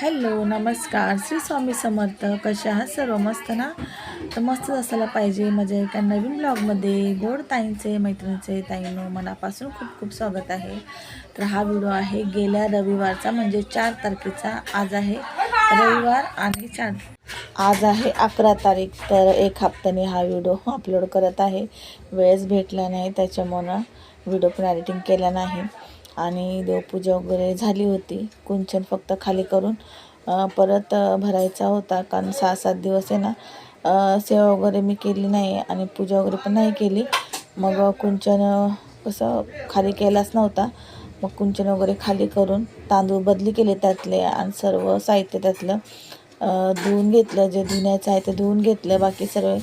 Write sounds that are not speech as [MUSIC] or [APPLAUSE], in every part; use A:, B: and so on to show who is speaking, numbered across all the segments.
A: Hello नमस्कार. श्री स्वामी समर्थ कशा आहात सर्व? मस्त ना? तर मस्तच असायला पाहिजे. माझ्या एका नवीन ब्लॉगमध्ये गोड ताईंचे मैत्रिणीचे ताईंनो मनापासून खूप खूप स्वागत आहे. तर हा व्हिडिओ आहे गेल्या रविवारचा म्हणजे चार तारखेचा. आज आहे रविवार आणि चार आज आहे अकरा तारीख. तर एक हप्त्याने हा व्हिडिओ अपलोड [LAUGHS] करत आहे. वेळच भेटला नाही त्याच्यामुळं व्हिडिओ पण एडिटिंग केला नाही. आणि देवपूजा वगैरे झाली होती. कुंचन फक्त खाली करून परत भरायचा होता. कारण सहा सात दिवस आहे ना सेवा वगैरे मी केली नाही आणि पूजा वगैरे पण नाही केली. मग कुंचन कसं खाली केलाच नव्हता. मग कुंचन वगैरे खाली करून तांदूळ बदली केले त्यातले आणि सर्व साहित्य त्यातलं धुवून घेतलं. जे धुण्याचं आहे ते धुवून घेतलं. बाकी सर्व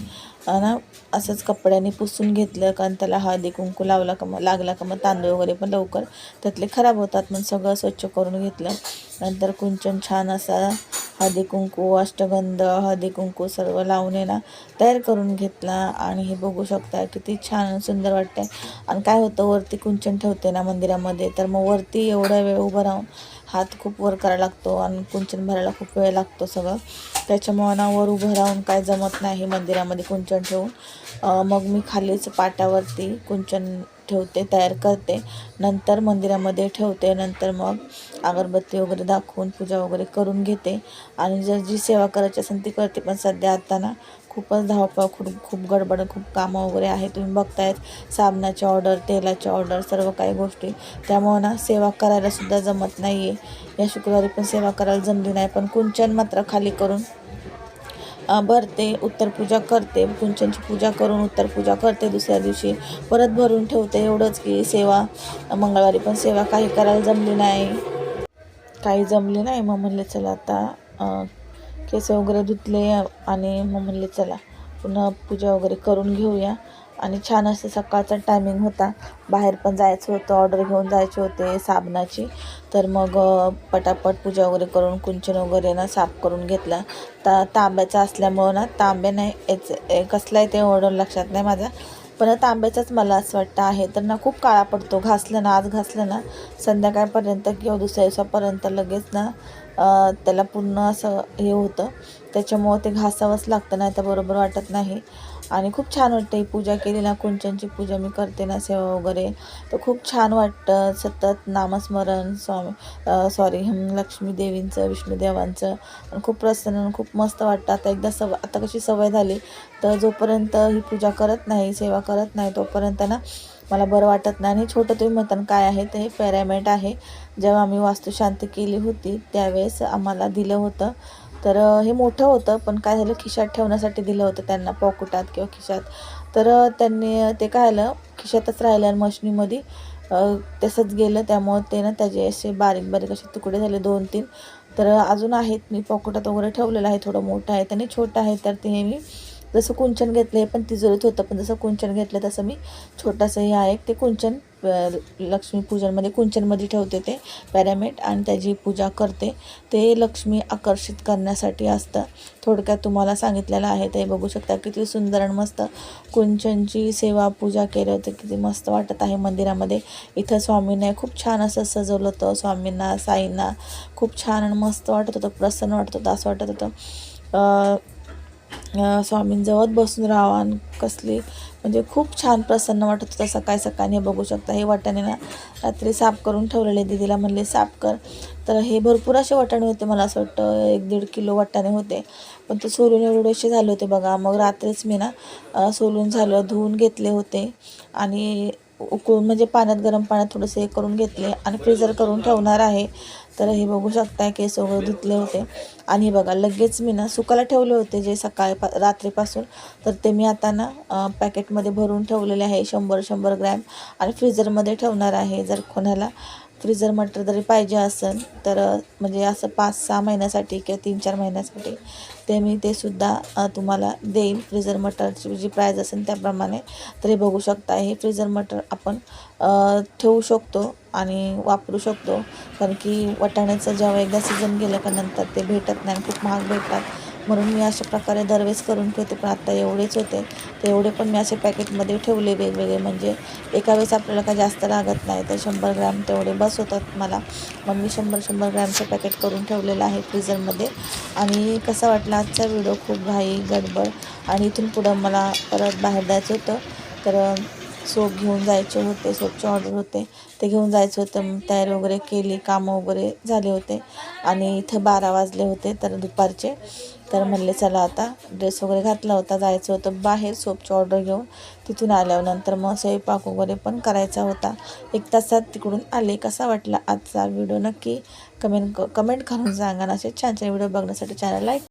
A: ना असंच कपड्याने पुसून घेतलं कारण त्याला हळदी कुंकू लावला का मग लागला का मग तांदूळ वगैरे पण लवकर. त्यातले खराब होतात मग सगळं स्वच्छ करून घेतलं. नंतर कुंचन छान असा हळदी कुंकू अष्टगंध हळदी कुंकू सर्व लावून आहे ना तयार करून घेतला. आणि हे बघू शकता किती छान सुंदर वाटते आणि काय होतं वरती कुंचन ठेवते ना मंदिरामध्ये तर मग वरती एवढा वेळ उभं राहून हात खूप वर करायला लागतो आणि कुंचन भरायला खूप वेळ लागतो सगळं. त्याच्यामुळं ना वर उभं राहून काय जमत नाही मंदिरामध्ये कुंचन ठेवून. मग मी खालीच पाटावरती कुंचन ठेवते तयार करते. नंतर मंदिरामध्ये ठेवते. नंतर मग अगरबत्ती वगैरे दाखवून पूजा वगैरे करून घेते. आणि जर जी सेवा करायची असेल ती करते. पण सध्या आता ना खूपच धावपळ खूप खूप गडबड खूप कामं वगैरे आहे. तुम्ही बघतायत साबणाची ऑर्डर तेलाची ऑर्डर सर्व काही गोष्टी. त्यामुळं ना सेवा करायला सुद्धा जमत नाही आहे या शुक्रवारी पण सेवा करायला जमली नाही. पण कुंचन मात्र खाली करून भरते उत्तर पूजा करते कुंचनची पूजा करून उत्तर पूजा करते दुसऱ्या दिवशी परत भरून ठेवते एवढंच की सेवा मंगळवारी पण सेवा काही करायला जमली नाही. काही जमली नाही मग म्हणले चला आता केस वगैरे धुतले आणि मग म्हणले चला. पुन्हा पूजा वगैरे करून घेऊया. आणि छान असं सकाळचा टायमिंग होता. बाहेर पण जायचं होतं ऑर्डर घेऊन जायचे होते साबणाची. तर मग पटापट पूजा वगैरे करून कुंचन वगैरे ना साफ करून घेतला. ता तांब्याचा असल्यामुळं ना तांबे नाही याच ए- आहे ते ऑर्डर लक्षात नाही माझा. पण तांब्याचाच मला असं वाटतं आहे. तर ना खूप काळा पडतो. घासलं ना आज घासलं ना संध्याकाळपर्यंत किंवा दुसऱ्या दिवसापर्यंत लगेच ना त्याला पूर्ण असं हे होतं. त्याच्यामुळं ते घासावंच लागतं नाही तर बरोबर वाटत नाही. आणि खूप छान वाटतं ही पूजा केली ना कुंचनची पूजा मी करते ना सेवा वगैरे. तर खूप छान वाटतं सतत नामस्मरण स्वामी सॉरी लक्ष्मी देवींचं विष्णुदेवांचं आणि खूप प्रसन्न आणि खूप मस्त वाटतं. आता एकदा सव आता कशी सवय झाली तर जोपर्यंत ही पूजा करत नाही सेवा करत नाही तोपर्यंत ना मला बरं वाटत नाही. आणि छोटं तुम्ही मतन काय आहे ते हे पॅरामेट आहे. जेव्हा आम्ही वास्तुशांती केली होती त्यावेळेस आम्हाला दिलं होतं. तर हे मोठं होतं पण काय झालं खिशात ठेवण्यासाठी दिलं होतं त्यांना पॉकेटात किंवा खिशात. तर त्यांनी ते काय झालं खिशातच राहिलं आणि मशनीमध्ये तसंच गेलं. त्यामुळं ते ना त्याचे असे बारीक बारीक असे तुकडे झाले दोन तीन. तर अजून आहेत मी पॉकेटात वगैरे ठेवलेलं आहे थोडं मोठं आहे त्याने छोटं आहे तर ते हे मी जसं कुंचन घेतलं हे पण तिजोरीत होतं. पण जसं कुंचन घेतलं तसं मी छोटंसं हे आहे. ते कुंचन लक्ष्मीपूजनमध्ये लक्ष्मी पूजनमध्ये कुंचनमध्ये ठेवते ते पॅरामेट आणि त्याची पूजा करते. ते लक्ष्मी आकर्षित करण्यासाठी असतं. थोडक्यात तुम्हाला सांगितलेलं आहे. ते बघू शकता किती सुंदर आणि मस्त कुंचनची सेवा पूजा केली होती. किती मस्त वाटत आहे मंदिरामध्ये. इथं स्वामींना खूप छान असं सजवलं होतं. स्वामींना साईंना खूप छान आणि मस्त वाटत होतं. प्रसन्न वाटत होतं असं वाटत होतं. स्वामींजवळ बसून राहावं आणि कसली म्हणजे खूप छान प्रसन्न वाटत होतं सकाळी सकाळी. हे बघू शकता हे वाटाणे ना रात्री साफ करून ठेवलेले दीदीला म्हणले साफ कर. तर हे भरपूर असे वाटाणे होते मला असं वाटतं. एक दीड किलो वाटाणे होते. पण ते सोलून एवढेसे झाले होते बघा. मग रात्रीच मी ना सोलून झालं धुवून घेतले होते. आणि उकळून म्हणजे पाण्यात गरम पाण्यात थोडेसे हे करून घेतले आणि फ्रीजर करून ठेवणार आहे. तर हे बघू शकताय केस वगैरे धुतले होते. आणि हे बघा लगेच मी ना सुकायला ठेवले होते जे सकाळी पा रात्रीपासून. तर ते मी आता ना पॅकेटमध्ये भरून ठेवलेले आहे शंभर शंभर ग्रॅम. आणि फ्रीझरमध्ये ठेवणार आहे जर कोणाला फ्रीझर मटर जरी पाहिजे असेल तर म्हणजे असं पाच सहा महिन्यासाठी किंवा तीन चार महिन्यासाठी ते मी ते सुद्धा तुम्हाला देईन. फ्रीझर मटरची जी प्राईज असेल त्याप्रमाणे तरी बघू शकता. हे फ्रीझर मटर आपण ठेवू शकतो आणि वापरू शकतो. कारण की वाटाण्याचं जेव्हा एकदा सीझन गेलं का नंतर ते भेटत नाही खूप महाग भेटतात. म्हणून मी अशा प्रकारे दरवेळेस करून ठेवते पण आत्ता एवढेच होते. तर एवढे पण मी असे पॅकेटमध्ये ठेवले वेगवेगळे. म्हणजे एका वेळेस आपल्याला काय जास्त लागत नाही तर शंभर ग्रॅम तेवढे बस होतात मला. मग मी शंभर शंभर ग्रॅमचं पॅकेट करून ठेवलेलं आहे फ्रीझरमध्ये. आणि कसा वाटला आजचा व्हिडिओ? खूप घाई गडबड आणि इथून पुढं मला परत बाहेर जायचं होतं. तर सोप घेऊन जायचे होते सोपचे ऑर्डर होते. ते घेऊन जायचं होतं. तयारी वगैरे केली कामं वगैरे झाले होते. आणि इथं बारा वाजले होते तर दुपारचे. तर म्हणले चला आता ड्रेस वगैरे घातला होता जायचं होतं बाहेर सोपची ऑर्डर घेऊन. तिथून आल्यावर नंतर मग स्वयंपाक वगैरे पण करायचा होता. एक तासात तिकडून आले. कसा वाटला आजचा व्हिडिओ नक्की कमेंट कमेंट करून सांगा. असे छान छान व्हिडिओ बघण्यासाठी चॅनल लाईक